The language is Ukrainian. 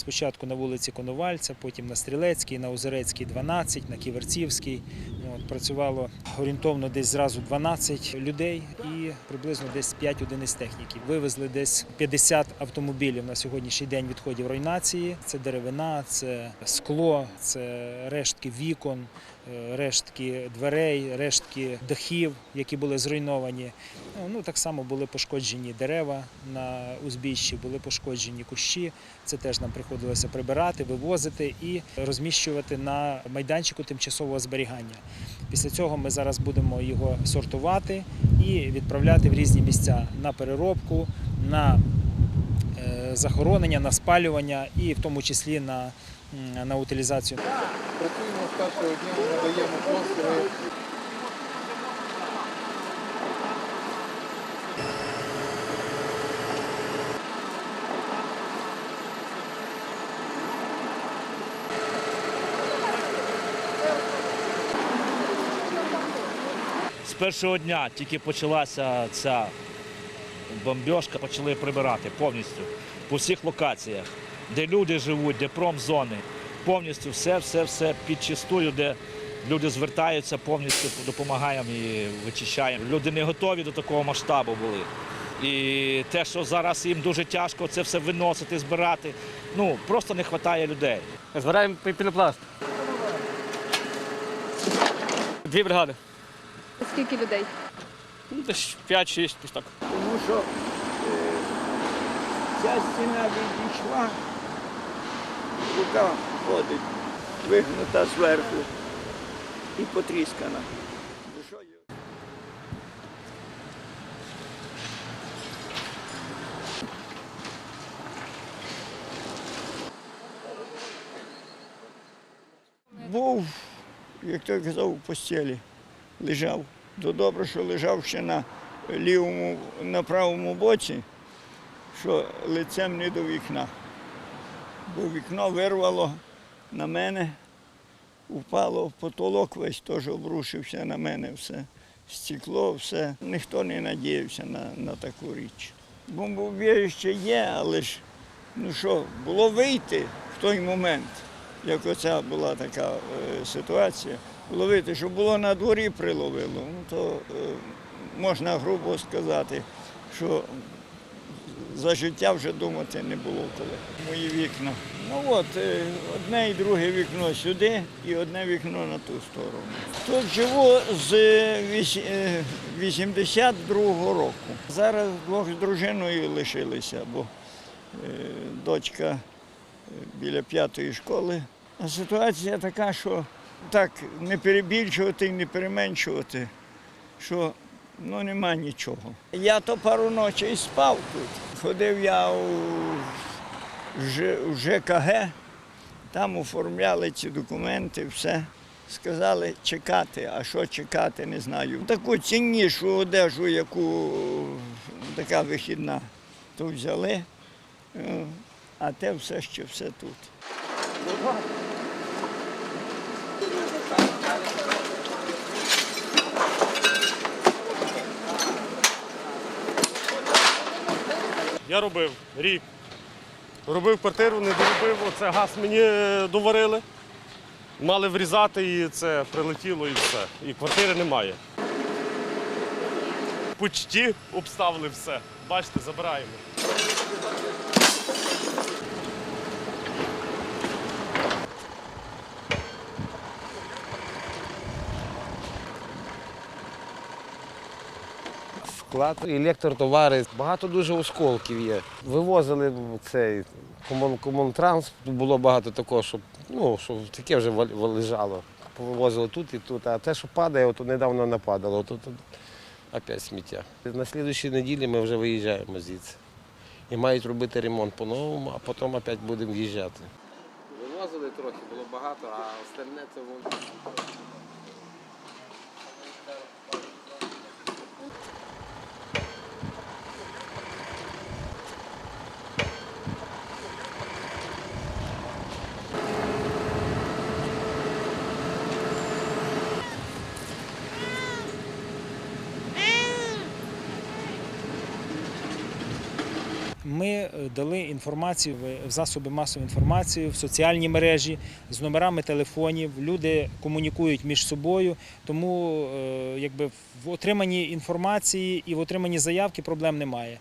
Спочатку на вулиці Коновальця, потім на Стрілецькій, на Озерецькій 12, на Ківерцівській. От, працювало орієнтовно десь зразу 12 людей і приблизно десь 5 одиниць техніки. Вивезли десь 50 автомобілів на сьогоднішній день відходів руйнації. Це деревина, це скло, це рештки вікон, е, рештки дверей, рештки дахів, які були зруйновані. Ну так само були пошкоджені дерева на узбіччі, були пошкоджені кущі. Це теж нам приходилося прибирати, вивозити і розміщувати на майданчику тимчасового зберігання. Після цього ми зараз будемо його сортувати і відправляти в різні місця на переробку, на е, захоронення, на спалювання і в тому числі на, на утилізацію. Працюємо з першого дня, надаємо послуги. Першого дня тільки почалася ця бомбьошка, почали прибирати повністю по всіх локаціях, де люди живуть, де промзони. Повністю все, все, все підчистую, де люди звертаються, повністю допомагаємо і вичищаємо. Люди не готові до такого масштабу були. І те, що зараз їм дуже тяжко це все виносити, збирати, ну просто не вистачає людей. Збираємо пі- пінопласт. Дві бригади. Скільки людей? Ну, Десь 5-6, десь так. тому що е, ця стіна відійшла, рука ходить, вигнута зверху і потріскана. За Був, як той казав, у постелі, лежав. То добре, що лежав ще на лівому, на правому боці, що лицем не до вікна. Бо вікно вирвало на мене, впало потолок, весь теж обрушився на мене все. Стекло, все. Ніхто не надіявся на, на таку річ. Бомбоубіжище є, але ж ну що, було вийти в той момент, як оця була така е, ситуація, було вийти, що було на дворі приловило, ну то е, можна грубо сказати, що за життя вже думати не було коли. Мої вікна. Ну от, е, одне і друге вікно сюди і одне вікно на ту сторону. Тут живу з е, вісь- е, 82-го року. Зараз двох з дружиною лишилися, бо дочка біля п'ятої школи. А ситуація така, що так не перебільшувати і не переменшувати, що ну нема нічого. Я то пару ночей спав тут. Ходив я у в ЖКГ, там оформляли ці документи, все. Сказали чекати, а що чекати, не знаю. Таку ціннішу одежу, яку така вихідна, то взяли, е, а те все ще все тут. Я робив рік. Робив квартиру, не доробив, оце газ мені е, доварили. Мали врізати і це прилетіло і все. І квартири немає. Почті обставили все. Бачите, забираємо. Склад, електротовари, багато дуже осколків є. Вивозили цей комун, комунтранс, було багато такого, щоб ну, що таке вже лежало. Повивозили тут і тут, а те, що падає, от недавно нападало, от, от, опять сміття. На наступній неділі ми вже виїжджаємо звідси. І мають робити ремонт по-новому, а потім опять будемо їжджати. Вивозили трохи, було багато, а остальне це воно. Ми е, дали інформацію в- засоби масової інформації, в соціальні мережі з номерами телефонів. Люди комунікують між собою, тому е, якби в отриманні інформації і в отриманні заявки проблем немає.